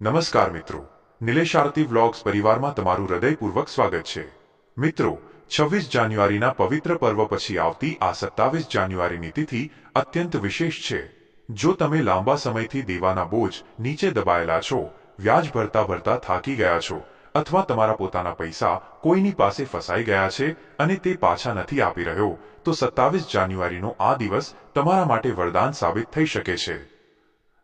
નમસ્કાર મિત્રો. નિલેશ આરતી વ્લોગ્સ પરિવારમાં તમારું હૃદયપૂર્વક સ્વાગત છે. મિત્રો, છવ્વીસ જાન્યુઆરીના પવિત્ર પર્વ પછી આવતી આ સત્તાવીસ જાન્યુઆરીની તિથિ અત્યંત વિશેષ છે. જો તમે લાંબા સમયથી દેવાના બોજ નીચે દબાયેલા છો, વ્યાજ ભરતા ભરતા થાકી ગયા છો, અથવા તમારા પોતાના પૈસા કોઈની પાસે ફસાઈ ગયા છે અને તે પાછા નથી આપી રહ્યો, તો સત્તાવીસ જાન્યુઆરીનો આ દિવસ તમારા માટે વરદાન સાબિત થઈ શકે છે.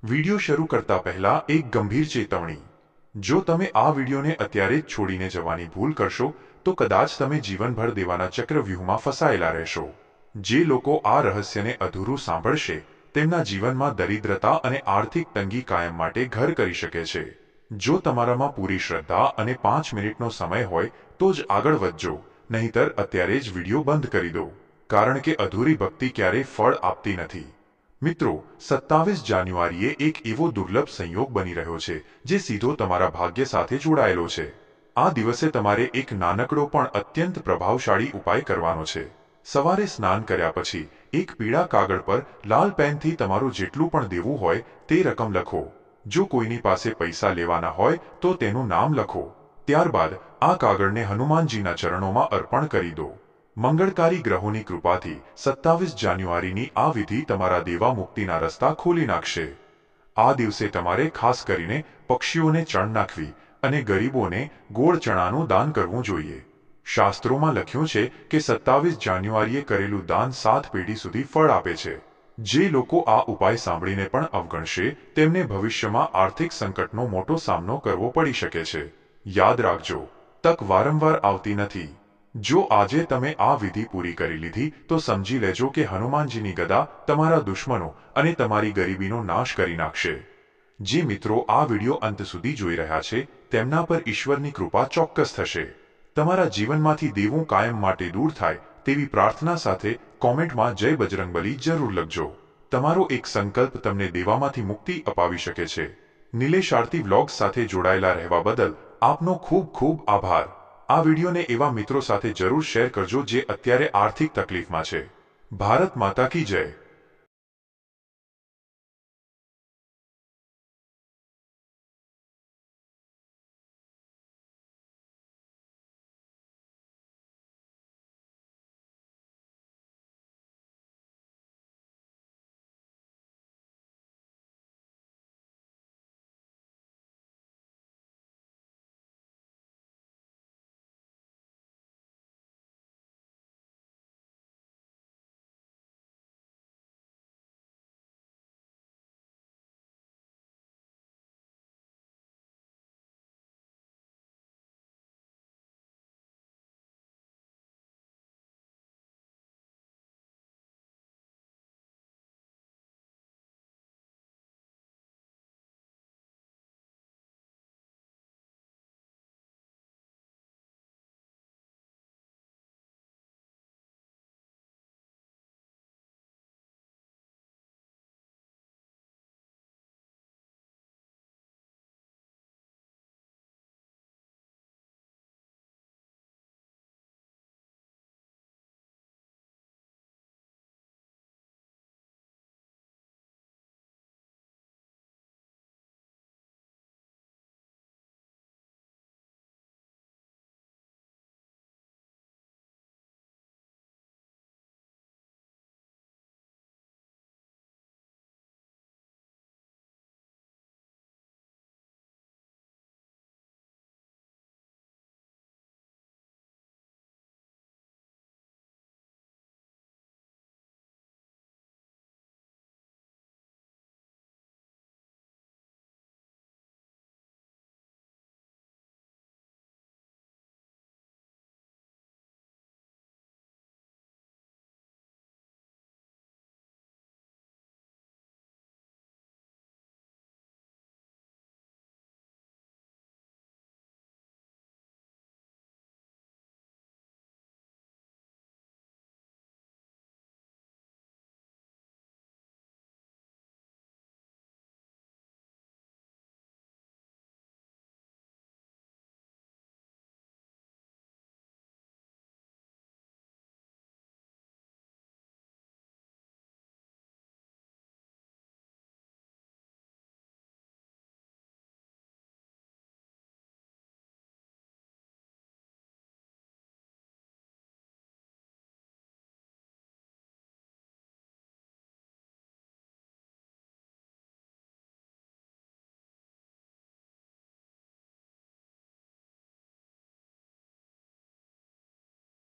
વિડિયો શરૂ કરતા પહેલા એક ગંભીર ચેતવણી. જો તમે આ વિડિયોને અત્યારે જ છોડીને જવાની ભૂલ કરશો, તો કદાચ તમે જીવનભર દેવાના ચક્રવ્યૂહમાં ફસાયેલા રહેશો. જે લોકો આ રહસ્યને અધૂરું સાંભળશે, તેમના જીવનમાં દરિદ્રતા અને આર્થિક તંગી કાયમ માટે ઘર કરી શકે છે. જો તમારામાં પૂરી શ્રદ્ધા અને પાંચ મિનિટનો સમય હોય, તો જ આગળ વધજો, નહીંતર અત્યારે જ વિડિયો બંધ કરી દો. કારણ કે અધૂરી ભક્તિ ક્યારેય ફળ આપતી નથી. મિત્રો, સત્તાવીસ જાન્યુઆરીએ એક એવો દુર્લભ સંયોગ બની રહ્યો છે, જે સીધો તમારા ભાગ્ય સાથે જોડાયેલો છે. આ દિવસે તમારે એક નાનકડો પણ અત્યંત પ્રભાવશાળી ઉપાય કરવાનો છે. સવારે સ્નાન કર્યા પછી, એક પીળા કાગળ પર લાલ પેનથી તમારું જેટલું પણ દેવું હોય, તે રકમ લખો. જો કોઈની પાસે પૈસા લેવાના હોય, તો તેનું નામ લખો. ત્યારબાદ, આ કાગળને હનુમાનજીના ચરણોમાં અર્પણ કરી દો. મંગળકારી ગ્રહોની કૃપાથી સત્તાવીસ જાન્યુઆરીની આ વિધિ તમારા દેવા મુક્તિના રસ્તા ખોલી નાખશે. આ દિવસે તમારે ખાસ કરીને પક્ષીઓને ચણ નાખવી અને ગરીબોને ગોળ ચણાનું દાન કરવું જોઈએ. શાસ્ત્રોમાં લખ્યું છે કે સત્તાવીસ જાન્યુઆરીએ કરેલું દાન સાત પેઢી સુધી ફળ આપે છે. જે લોકો આ ઉપાય સાંભળીને પણ અવગણશે, તેમને ભવિષ્યમાં આર્થિક સંકટનો મોટો સામનો કરવો પડી શકે છે. યાદ રાખજો, તક વારંવાર આવતી નથી. જો આજે તમે આ વિધિ પૂરી કરી લીધી, તો સમજી લેજો કે હનુમાનજીની ગદા તમારા દુશ્મનો અને તમારી ગરીબીનો નાશ કરી નાખશે. જે મિત્રો આ વિડિયો અંત સુધી જોઈ રહ્યા છે, તેમના પર ઈશ્વરની કૃપા ચોક્કસ થશે. તમારા જીવનમાંથી દેવું કાયમ માટે દૂર થાય, તેવી પ્રાર્થના સાથે કોમેન્ટમાં જય બજરંગબલી જરૂર લખજો. તમારો એક સંકલ્પ તમને દેવામાંથી મુક્તિ અપાવી શકે છે. નિલેશ આરતી વ્લોગ્સ સાથે જોડાયેલા રહેવા બદલ આપનો ખૂબ ખૂબ આભાર. આ વિડીયોને એવા મિત્રો સાથે જરૂર શેર કરજો જે અત્યારે આર્થિક તકલીફમાં છે. ભારત માતા કી જય.